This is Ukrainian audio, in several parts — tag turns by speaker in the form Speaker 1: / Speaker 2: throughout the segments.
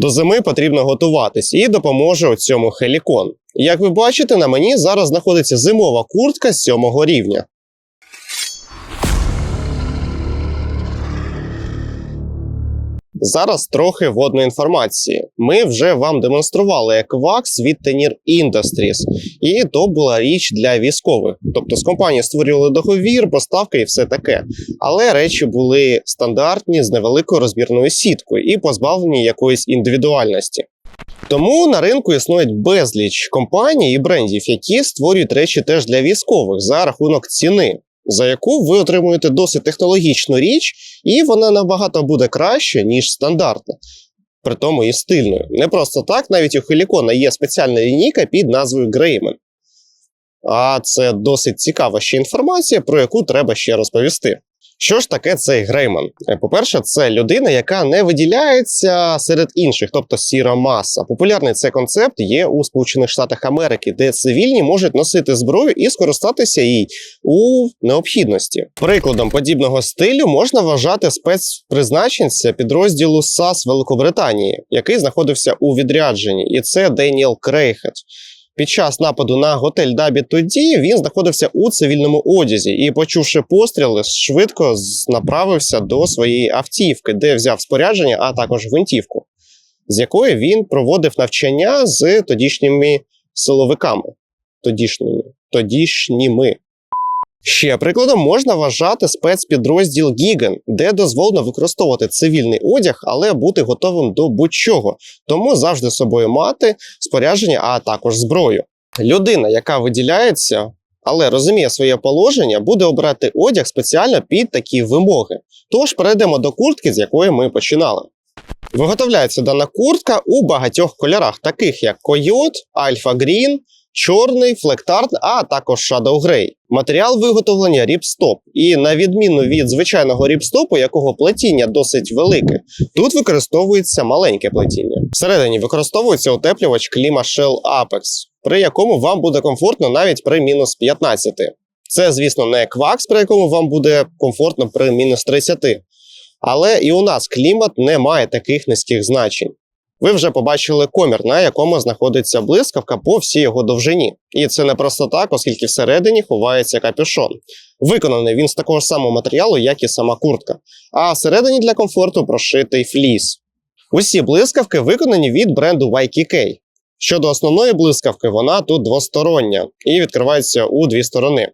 Speaker 1: До зими потрібно готуватись і допоможе у цьому хелікон. Як ви бачите, на мені зараз знаходиться зимова куртка сьомого рівня. Зараз трохи водної інформації. Ми вже вам демонстрували еквакс від Tenir Industries, і то була річ для військових. Тобто з компанії створювали договір, поставки і все таке. Але речі були стандартні з невеликою розбірною сіткою і позбавлені якоїсь індивідуальності. Тому на ринку існують безліч компаній і брендів, які створюють речі теж для військових за рахунок ціни, за яку ви отримуєте досить технологічну річ, і вона набагато буде краще, ніж стандартна. При тому і стильною. Не просто так, навіть у Хелікона є спеціальна лінійка під назвою Греймен. А це досить цікава ще інформація, про яку треба ще розповісти. Що ж таке цей Грейман? Е, По-перше, це людина, яка не виділяється серед інших, тобто сіра маса. Популярний цей концепт є у Сполучених Штатах Америки, де цивільні можуть носити зброю і скористатися їй у необхідності. Прикладом подібного стилю можна вважати спецпризначенця підрозділу САС Великобританії, який знаходився у відрядженні, і це Деніел Крейхет. Під час нападу на готель Дабі тоді він знаходився у цивільному одязі і, почувши постріли, швидко направився до своєї автівки, де взяв спорядження, а також гвинтівку, з якої він проводив навчання з тодішніми силовиками. Тодішніми. Тодішніми. Ще прикладом можна вважати спецпідрозділ Гіген, де дозволено використовувати цивільний одяг, але бути готовим до будь-чого, тому завжди з собою мати спорядження, а також зброю. Людина, яка виділяється, але розуміє своє положення, буде обрати одяг спеціально під такі вимоги. Тож перейдемо до куртки, з якої ми починали. Виготовляється дана куртка у багатьох кольорах, таких як Койот, Альфа Грін, чорний, флектарт, а також Shadow Grey. Матеріал виготовлення ріпстоп. І на відміну від звичайного ріпстопу, якого плетіння досить велике, тут використовується маленьке плетіння. Всередині використовується утеплювач кліма Shell Apex, при якому вам буде комфортно навіть при мінус 15. Це, звісно, не квакс, при якому вам буде комфортно при мінус 30. Але і у нас клімат не має таких низьких значень. Ви вже побачили комір, на якому знаходиться блискавка по всій його довжині. І це не просто так, оскільки всередині ховається капюшон. Виконаний він з такого ж самого матеріалу, як і сама куртка. А всередині для комфорту прошитий фліс. Усі блискавки виконані від бренду YKK. Щодо основної блискавки, вона тут двостороння і відкривається у дві сторони.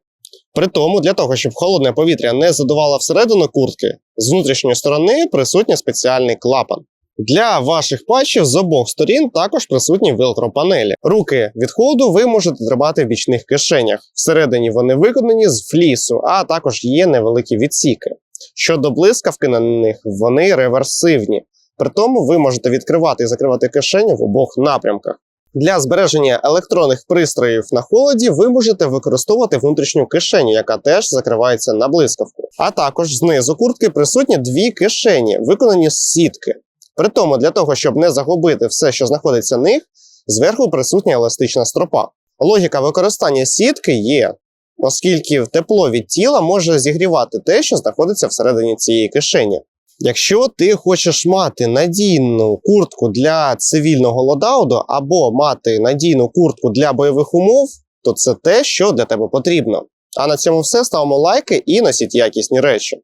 Speaker 1: При тому, для того, щоб холодне повітря не задувало всередину куртки, з внутрішньої сторони присутній спеціальний клапан. Для ваших патчів з обох сторін також присутні велкро-панелі. Руки від холоду ви можете тримати в бічних кишенях. Всередині вони виконані з флісу, а також є невеликі відсіки. Щодо блискавки на них, вони реверсивні. При тому ви можете відкривати і закривати кишені в обох напрямках. Для збереження електронних пристроїв на холоді ви можете використовувати внутрішню кишеню, яка теж закривається на блискавку. А також знизу куртки присутні дві кишені, виконані з сітки. При тому, для того, щоб не загубити все, що знаходиться в них, зверху присутня еластична стропа. Логіка використання сітки є, оскільки тепло від тіла може зігрівати те, що знаходиться всередині цієї кишені. Якщо ти хочеш мати надійну куртку для цивільного лодауду або мати надійну куртку для бойових умов, то це те, що для тебе потрібно. А на цьому все ставимо лайки і носіть якісні речі.